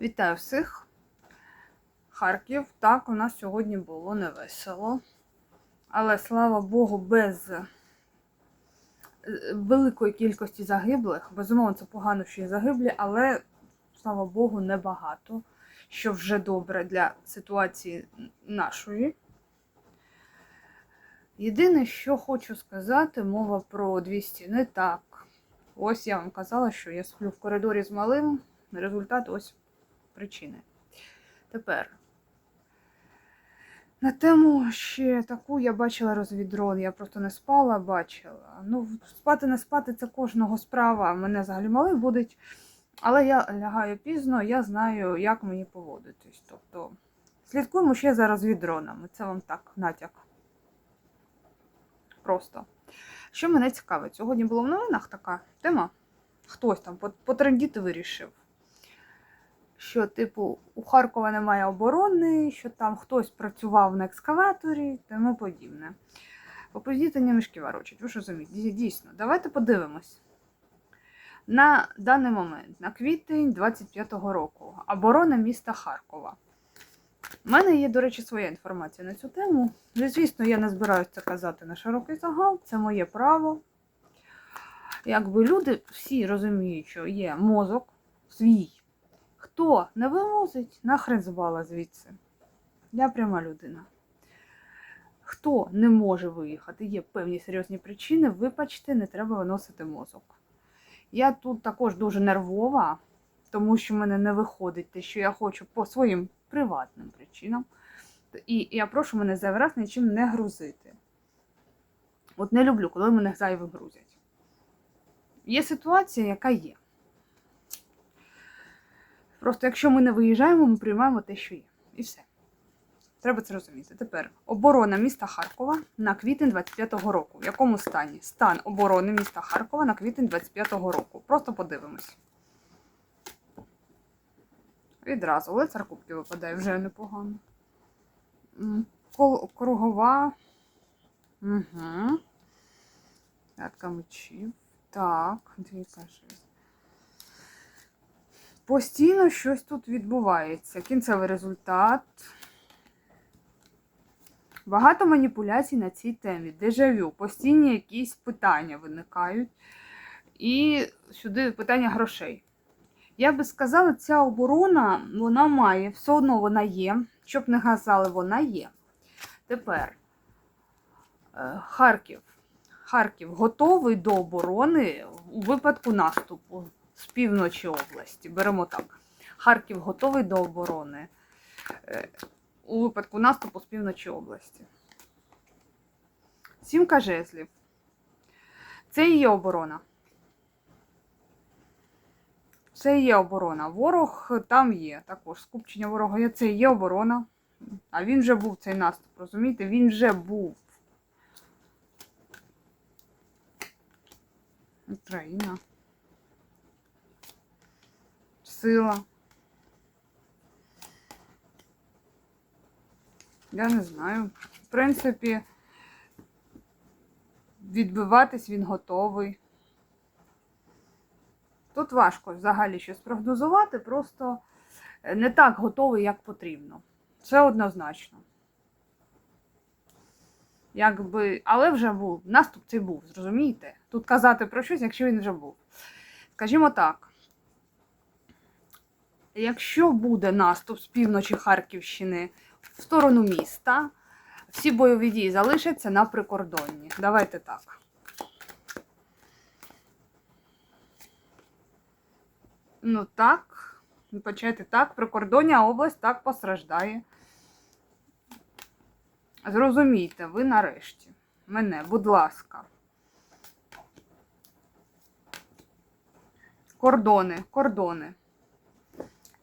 Вітаю всіх. Харків. Так, у нас сьогодні було невесело. Але слава Богу, без е, великої кількості загиблих. Безумовно, це погано, що є загиблі, але слава Богу, небагато. Що вже добре для ситуації нашої. Єдине, що хочу сказати, мова про 200 не так. Ось я вам казала, що я сплю в коридорі з малим. Результат ось причини. Тепер. На тему ще таку я бачила розвідрон. Я просто не спала, бачила. Ну, спати не спати це кожного справа. Мене взагалі малий будуть. Але я лягаю пізно, я знаю, як мені поводитись. Тобто, слідкуємо ще за розвідронами. Це вам так, натяк. Просто. Що мене цікавить, сьогодні було в новинах така тема. Хтось там потрендіти вирішив, що, типу, у Харкова немає оборони, що там хтось працював на екскаваторі тому подібне. Опозитання мішки ворочать, ви ж розумієте, дійсно. Давайте подивимось. На даний момент, на квітень 25-го року, оборона міста Харкова. У мене є, до речі, своя інформація на цю тему. Ну, Звісно, я не збираюся це казати на широкий загал, це моє право. Якби люди всі розуміють, що є мозок свій. Хто не вимозить, нахрен звала звідси. Я пряма людина. Хто не може виїхати, є певні серйозні причини, вибачте, не треба виносити мозок. Я тут також дуже нервова, тому що в мене не виходить те, що я хочу по своїм приватним причинам. І я прошу мене зайвий раз нічим не грузити. От не люблю, коли мене зайвим грузять. Є ситуація, яка є. Просто якщо ми не виїжджаємо, ми приймаємо те, що є. І все. Треба це розуміти. Тепер оборона міста Харкова на квітень 25-го року. В якому стані? Стан оборони міста Харкова на квітень 25-го року. Просто подивимось. Відразу, але царкубки випадає вже непогано. Кол- Кругова. Угу. П'ятка мечів. Так, двійка жезлів. Постійно щось тут відбувається. Кінцевий результат. Багато маніпуляцій на цій темі. Дежавю. Постійні якісь питання виникають. І сюди питання грошей. Я би сказала, ця оборона вона має, все одно вона є. Щоб не казали, вона є. Тепер е, Харків. Харків готовий до оборони у випадку наступу з півночі області. Беремо так. Харків готовий до оборони е, у випадку наступу з півночі області. Сімка жезлів. Це і є оборона. Це і є оборона. Ворог там є. Також скупчення ворога є. Це і є оборона. А він вже був цей наступ, розумієте? Він вже був. Україна. Сила. Я не знаю. В принципі, відбиватись він готовий. Тут важко взагалі щось прогнозувати, просто не так готовий, як потрібно. Це однозначно. Якби, але вже був. Наступ цей був, зрозумієте? Тут казати про щось, якщо він вже був. Скажімо так. Якщо буде наступ з півночі Харківщини в сторону міста, всі бойові дії залишаться на прикордонні. Давайте так. Ну так, почати так, прикордоння область так постраждає. Зрозумійте, ви нарешті. Мене, будь ласка. Кордони, кордони.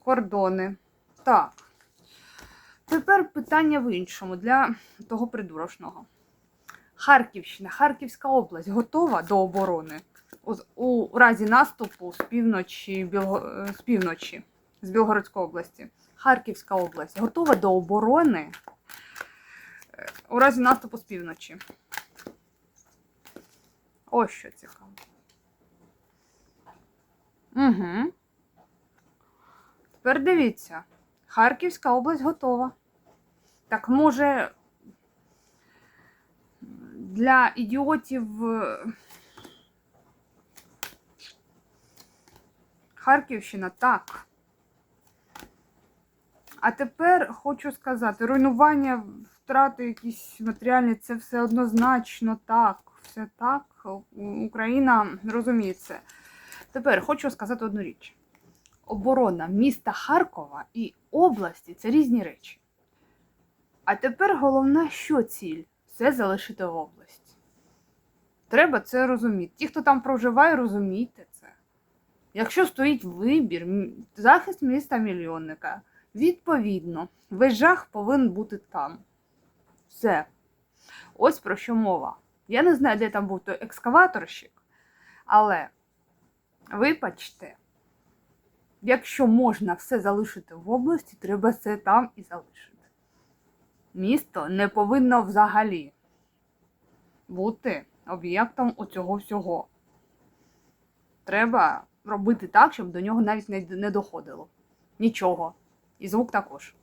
Кордони. Так. Тепер питання в іншому для того придурочного. Харківщина, Харківська область готова до оборони у, разі наступу з півночі, з півночі, з Білгородської області. Харківська область готова до оборони е, у разі наступу з півночі. Ось що цікаво. Угу. Тепер дивіться, Харківська область готова. Так може для ідіотів Харківщина так. А тепер хочу сказати, руйнування, втрати якісь матеріальні, це все однозначно так. Все так. Україна розуміє це. Тепер хочу сказати одну річ. Оборона міста Харкова і області це різні речі. А тепер головна, що ціль? Все залишити в області. Треба це розуміти. Ті, хто там проживає, розумійте це. Якщо стоїть вибір, захист міста мільйонника, відповідно, весь жах повинен бути там. Все. Ось про що мова. Я не знаю, де там був той екскаваторщик, але вибачте, якщо можна все залишити в області, треба це там і залишити. Місто не повинно взагалі бути об'єктом оцього всього. Треба робити так, щоб до нього навіть не доходило. Нічого. І звук також.